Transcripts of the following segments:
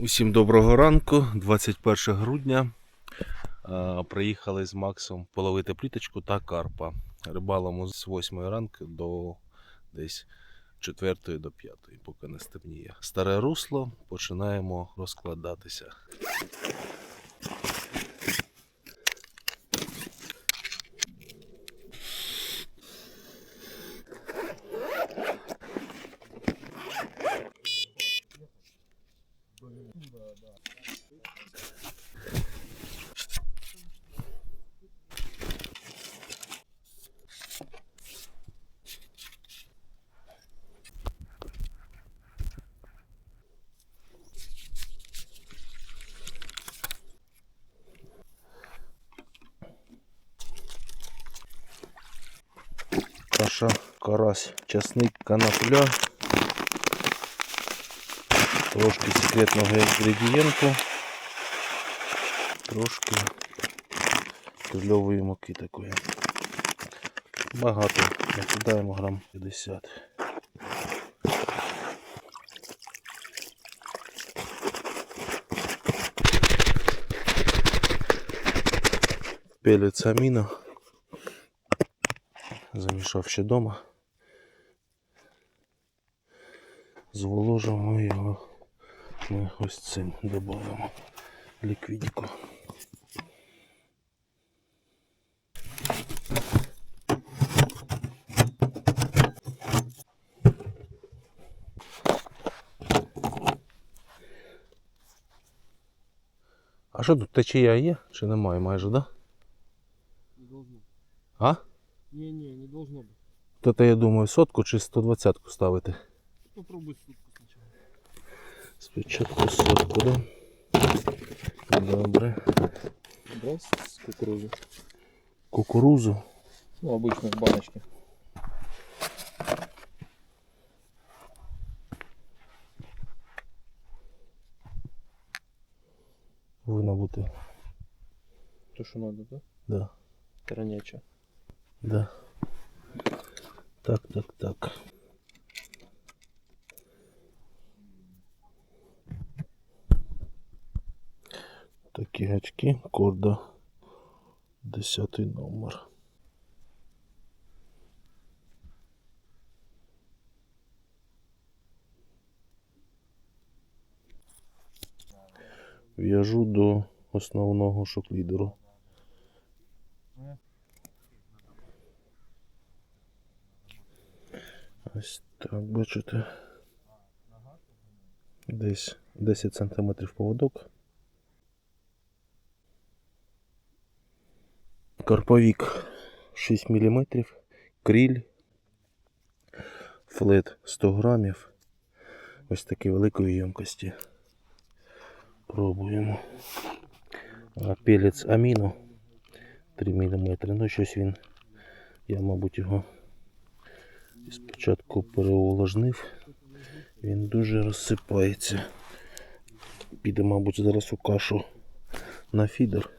Усім доброго ранку, 21 грудня. Приїхали з Максом половити пліточку та карпа. Рибалимо з 8 ранку до десь 4 до 5, поки не стемніє. Старе русло починаємо розкладатися. Каша, карась, часник, канапля. Трошки секретного інгредієнту. Трошки тульової муки такої. Багато. Накидаємо грам 50. Пелець аміно. Замішав ще вдома. Зволожимо його. Ми ось цим додаємо ліквідіку. А що тут течія є? Чи немає майже, да? А? Не-не, не должно быть. То то я думаю сотку чи 120 ставити. Попробуй сутку сначала. Спочатку сотку, да? Добре. Брал с кукурузы? Кукурузу. Ну, обычно в баночке. Повинна бути. То, что надо, да? Да. Тараняча. Да. Так, так, так. Такі гачки, корда. Десятий номер. В'яжу до основного шоклідеру. Ось так, бачите. Десь 10 см поводок. Карповік 6 мм, кріль, флет 100 грамів. Ось такі великої ємкості. Пробуємо. А Пелець аміно 3 мм. Ну щось він. Я, мабуть, його Спочатку переувлажнив, він дуже розсипається. Піде, мабуть, зараз у кашу на фідер,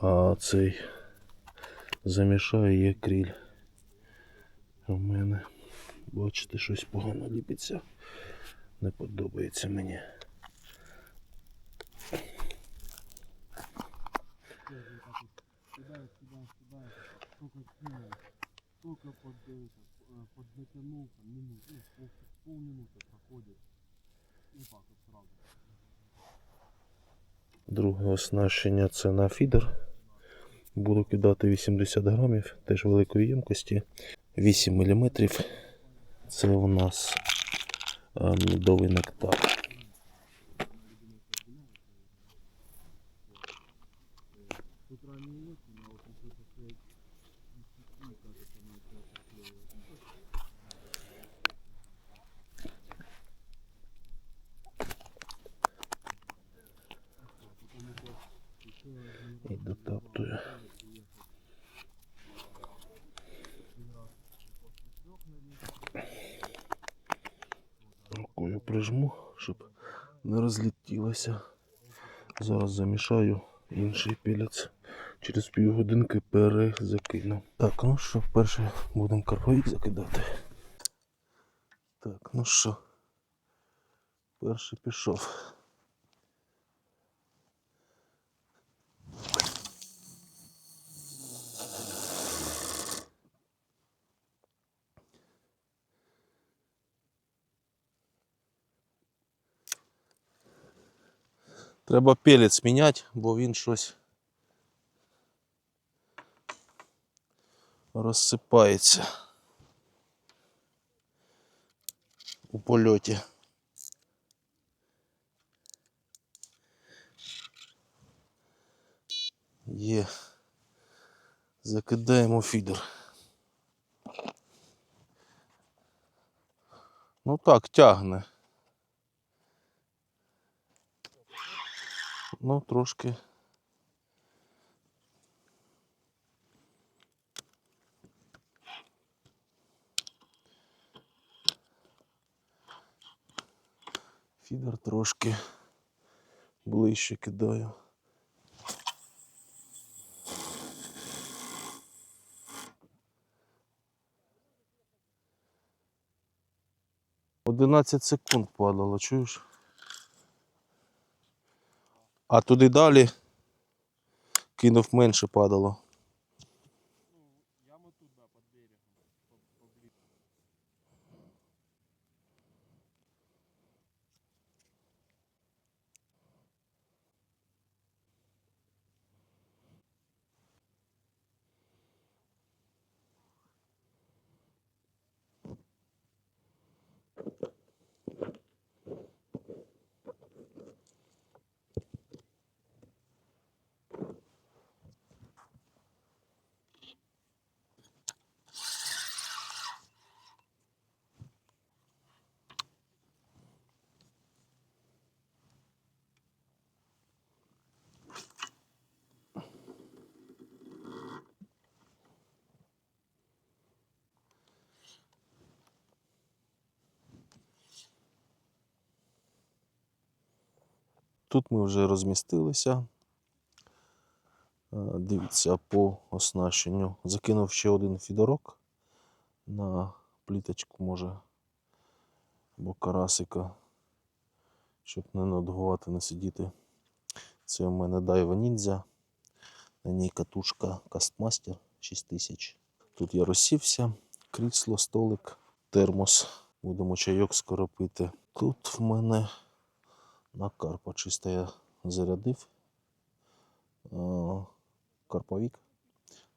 а цей замішаю є кріль. У мене, бачите, щось погано ліпиться. Не подобається мені. Кидай, кидай, кидай. Только кинул. Только под, э, э, под затянул, там, минут, ну, пол, полминуты проходит. И так вот сразу. Друге оснащення це на фідер. Буду кидати 80 грамів, теж великої ємкості. 8 мм. Це у нас а, медовий нектар. І дотаптую. Рукою прижму, щоб не розлетілося. Зараз замішаю інший пілець. Через півгодинки перезакину. Так, ну що, вперше будемо карповік закидати. Так, ну що, Перший пішов. Треба пелець міняти, бо він щось розсипається у польоті. Є. Закидаємо фідер. Ну так, тягне. Ну, трошки. Фідер трошки ближче кидаю. Одинадцять секунд падало, чуєш? А туди далі кинув менше падало. Ну, яма тут, да, под берегом. по- поближе. Тут ми вже розмістилися. Е, Дивіться по оснащенню. Закинув ще один фідорок на пліточку, може, або карасика, щоб не нудгувати, не сидіти. Це у мене Daiwa Ninja. На ній катушка Castmaster 6000. Тут я розсівся, крісло, столик, термос. Будемо чайок скоро пити. Тут в мене на карпа чисто я зарядив. Е, Карповік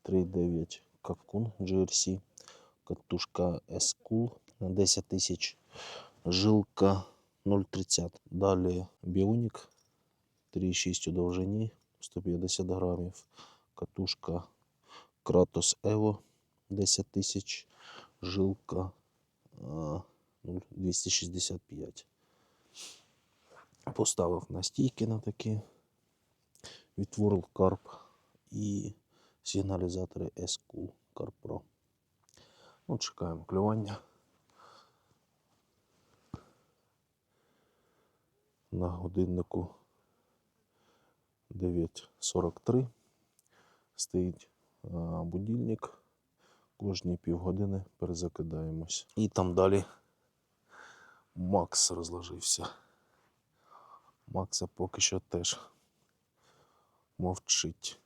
3.9 Капкун GRC. Катушка S-Cool 10 тисяч. Жилка 0,30. Далі Біонік 3,6 у довжині 150 грамів. Катушка Kratos Evo 10 тисяч. Жилка а, ну, 265. Поставив на стійки на такі від World Carp і сигналізатори S-Cool Carp Pro. Ну, чекаємо клювання. На годиннику 9.43 стоїть будильник. Кожні півгодини перезакидаємось. І там далі Макс розложився. Макса поки що теж мовчить.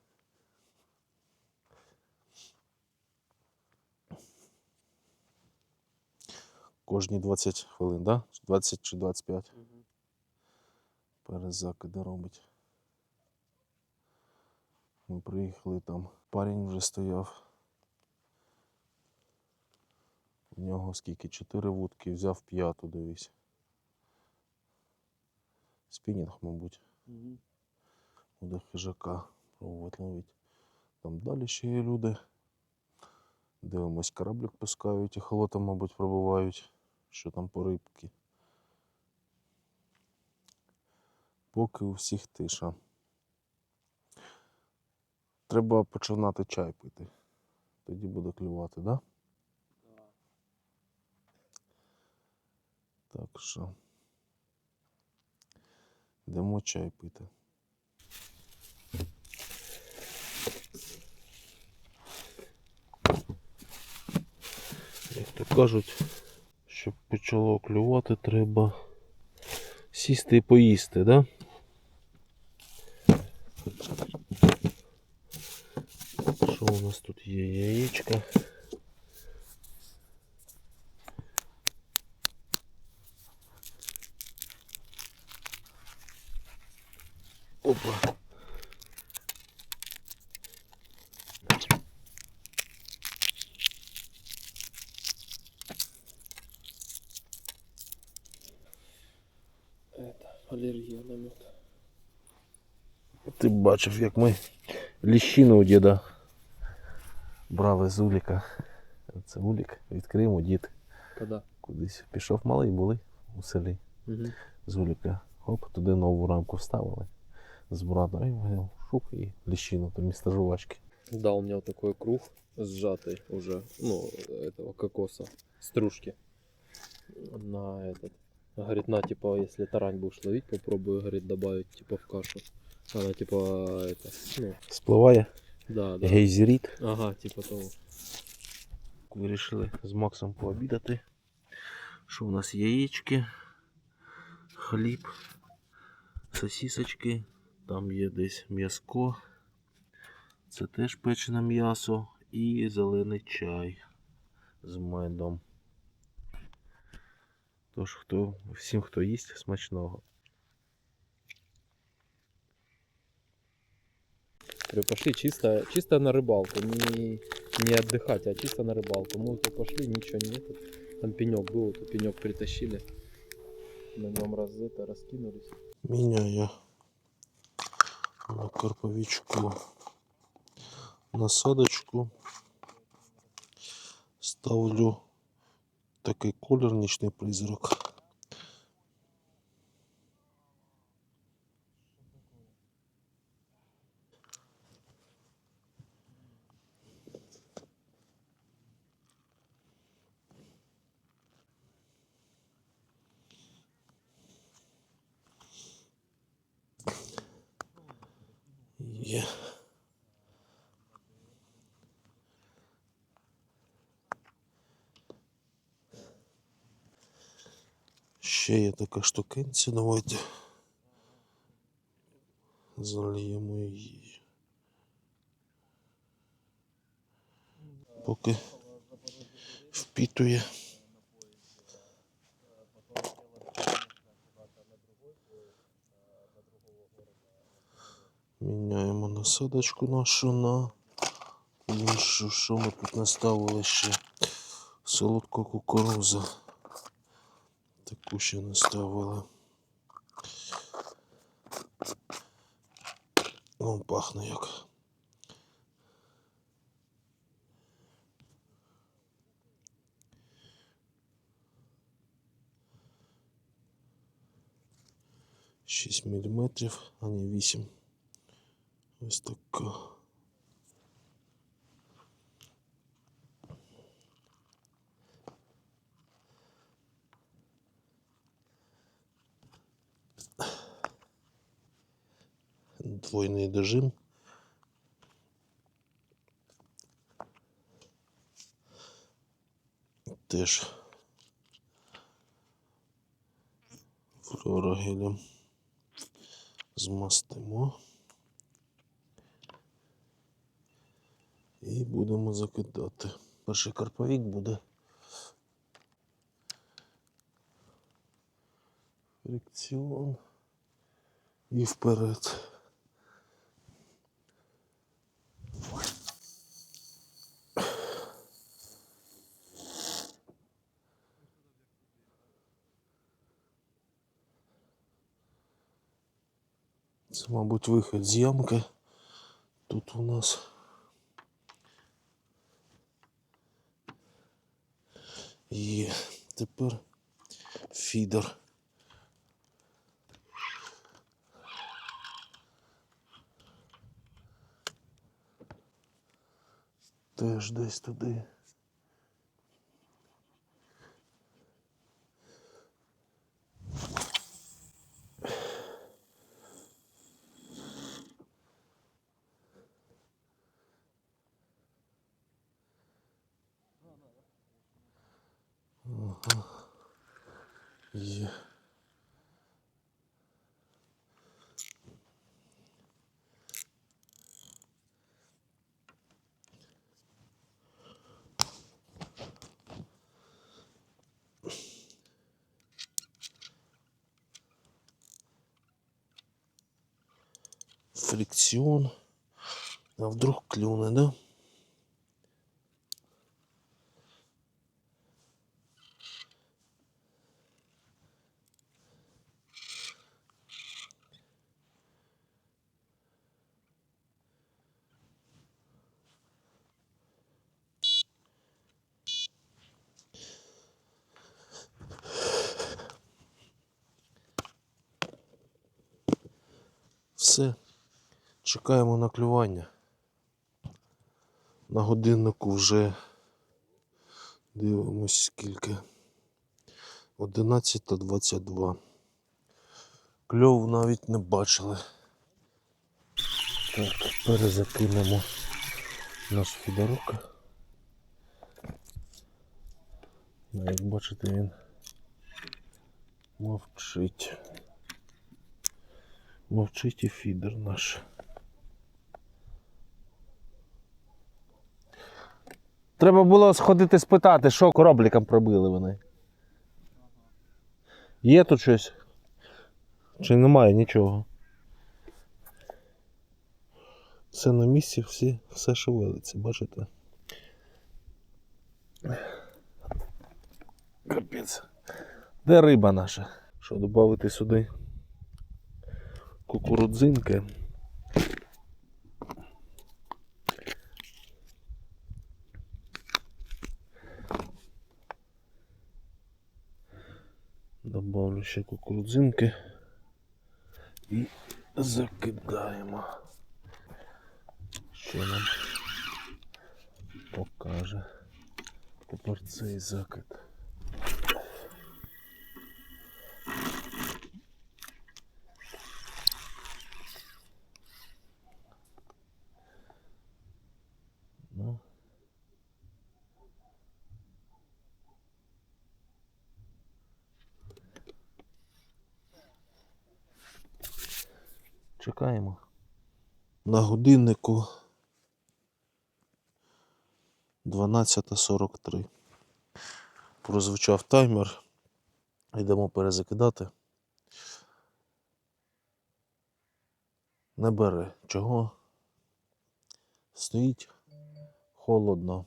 Кожні 20 хвилин, да? 20 чи 25 Мгм. перезакиди робить. Ми приїхали там. Парень вже стояв. У нього скільки? Чотири вудки, взяв п'яту, дивись. Спінінг, мабуть. Мгм. Буде хижака пробувати ловити. Там далі ще є люди. Дивимось, кораблик пускають, і холота, мабуть, пробувають, що там по рибки. Поки у всіх тиша. Треба починати чай пити. Тоді буде клювати, да? Да. Так що. Йдемо чай пити. Як то кажуть, щоб почало клювати, треба сісти і поїсти, да? Що у нас тут є? Яєчка. Опа. Это, аллергия на мед. Ти бачив, як ми ліщину у діда брали з уліка. Це улік, відкриємо дід. Когда? Кудись пішов малий, були у селі Угу. з уліка. Оп, туди нову рамку вставили. З братом і взяв шук і ліщину, то місто жувачки. Да, у меня вот такой круг сжатый уже, ну, этого кокоса, стружки. На этот. Говорит, на, типа, если тарань будешь ловить, попробуй, говорит, добавить, типа, в кашу. Она, типа, это, ну, Спливає да, да. гейзеріт. Ага, типа того. Вирішили з Максом пообідати. Що у нас яєчки, хліб, сосісочки, там є десь м'яско. Це теж печене м'ясо і зелений чай з медом. Тож, хто, всім, хто їсть, смачного. Говорю, пошли чисто, чисто на рыбалку, не, не отдыхать, а чисто на рыбалку. Мы вот пошли, ничего нет. Там пенек был, вот пенек притащили. На нем раз это раскинулись. Міняю на карповичку насадочку. Ставлю такий колір нічний призрак. Є. Ще є така штукенця, давайте зальємо її. Поки впітує. Міняємо насадочку нашу на іншу. Що ми тут наставили ще? Солодка кукуруза. Таку ще наставили. О, пахне як. Шість міліметрів, а не вісім. Ось така. Двойний дожим. Теж флюорогелем змастимо. І будемо закидати. Перший карповік буде. Фрикціон. І вперед. Мабуть, вихід з ямки. Тут у нас є тепер фідер. Теж десь туди. Ага. Є. Фрикціон. А вдруг клюне, да? Все. Чекаємо на клювання. На годиннику вже дивимось скільки. 11.22. Кльов навіть не бачили. Так, перезакинемо наш фідорок. Ну, Як бачите, він мовчить. Мовчить і фідер наш. Треба було сходити спитати, що корабликам пробили вони. Є тут щось? Чи немає нічого? Все на місці, всі, все шевелиться, бачите? Капець. Де риба наша? Що, додати сюди? Кукурудзинки. Добавлю ще кукурудзинки і закидаємо. Що нам покаже тепер цей закид. Чекаємо. На годиннику 12.43. Прозвучав таймер. Йдемо перезакидати. Не бере. Чого? Стоїть холодно.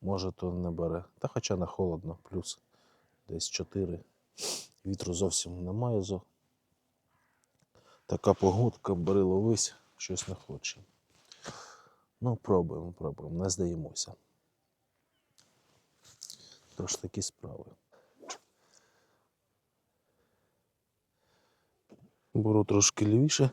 Може, то не бере. Та хоча не холодно, плюс десь 4. Вітру зовсім немає. Така погодка, бери ловись, щось не хоче. Ну, пробуємо, пробуємо, не здаємося. Тож такі справи. Беру трошки лівіше.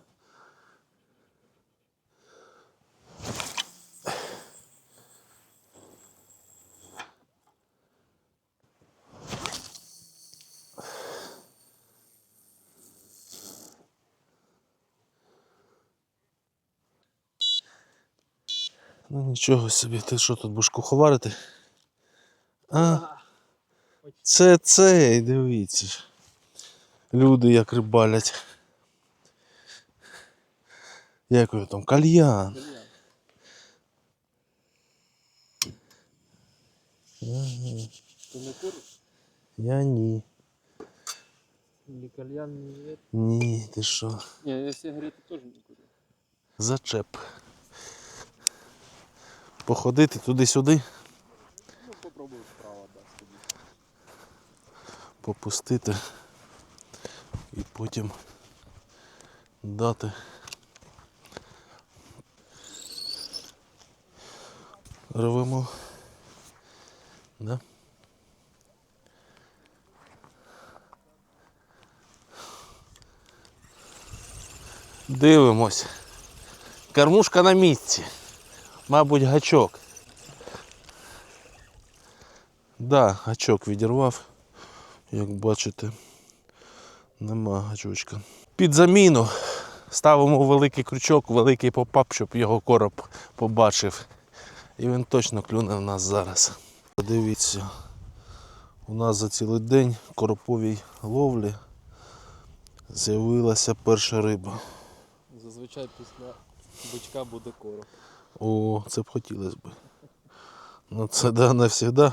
Ну нічого собі, ти що тут будеш куховарити? А, це цей, дивіться. Люди як рибалять. Як його там? Кальян. Ага. Ти не куриш? Я ні. Ні кальян, ні Ні, ти що? Ні, я сигарети теж не курю. Зачеп. Походити туди-сюди, Ну, попробую справа, да, сходити. попустити і потім дати. Рвемо. Да? Дивимось. Кормушка на місці. Мабуть, гачок. Да, гачок відірвав. Як бачите, нема гачочка. Під заміну ставимо великий крючок, великий попап, щоб його короб побачив. І він точно клюне в нас зараз. Дивіться, у нас за цілий день короповій ловлі з'явилася перша риба. Зазвичай після бичка буде короб. О, це б хотілося б. Ну це да, не завжди,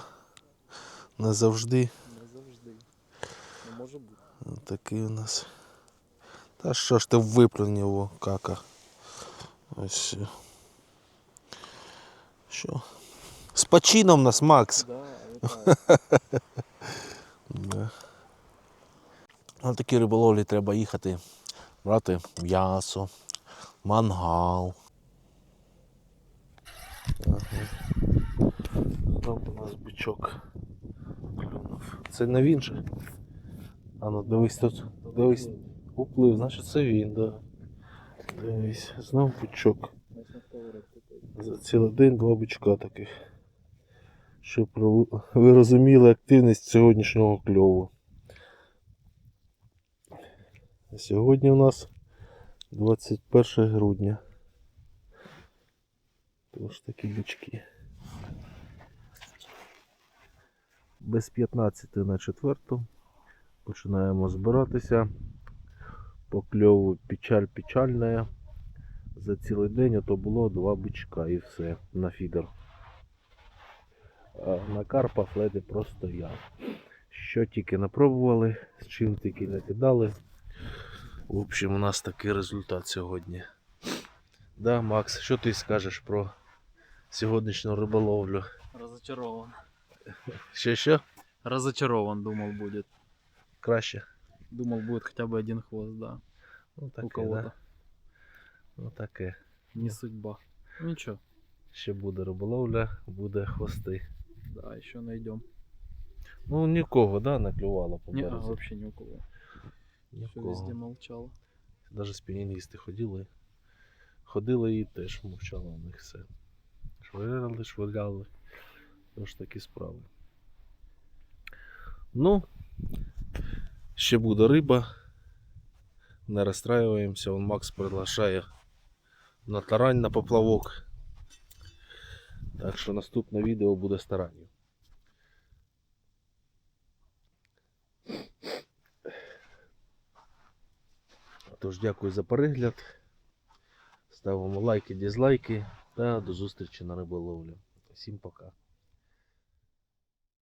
не завжди. Не завжди. Не може бути. Такий у нас. Та що ж ти виплюнь його, кака. Ось. Що? З почином нас, Макс. Да, Да. На такі риболовлі треба їхати, брати м'ясо, мангал. Там у нас бичок клюнув. Це не він же. А ну дивись тут. Дивись. Уплив, значить це він, да. Дивись, знов бичок. За цілий день два бичка таких. Щоб ви розуміли активність сьогоднішнього кльову. Сьогодні у нас 21 грудня. Тож такі бички. Без 15 на четверту. Починаємо збиратися. По кльову печаль печальна. За цілий день то було два бичка і все на фідер. На карпа флети просто я. Що тільки не пробували, з чим тільки не кидали. В общем, у нас такий результат сьогодні. Да, Макс, що ти скажеш про сьогоднішню риболовлю? Разочарован. Ще що? Разочарован, думал будет. Краще? Думал будет хотя бы один хвост, да. Ну, у кого-то. да? Ну таке. Не судьба. Ну, Ничего. Ще буде риболовля, буде хвости. Да, еще найдем. Ну нікого, да, не клювало по Не, березі. вообще ни у кого. Все везде Нікого. молчало. Навіть спініністи ходили. Ходили і теж мовчало у них все. Швиряли, швиряли. Тож такі справи. Ну, ще буде риба. Не розстраюємося. Он Макс приглашає на тарань на поплавок. Так що наступне відео буде з таранью. Тож дякую за перегляд. Ставимо лайки, дізлайки та до зустрічі на риболовлі. Всім пока.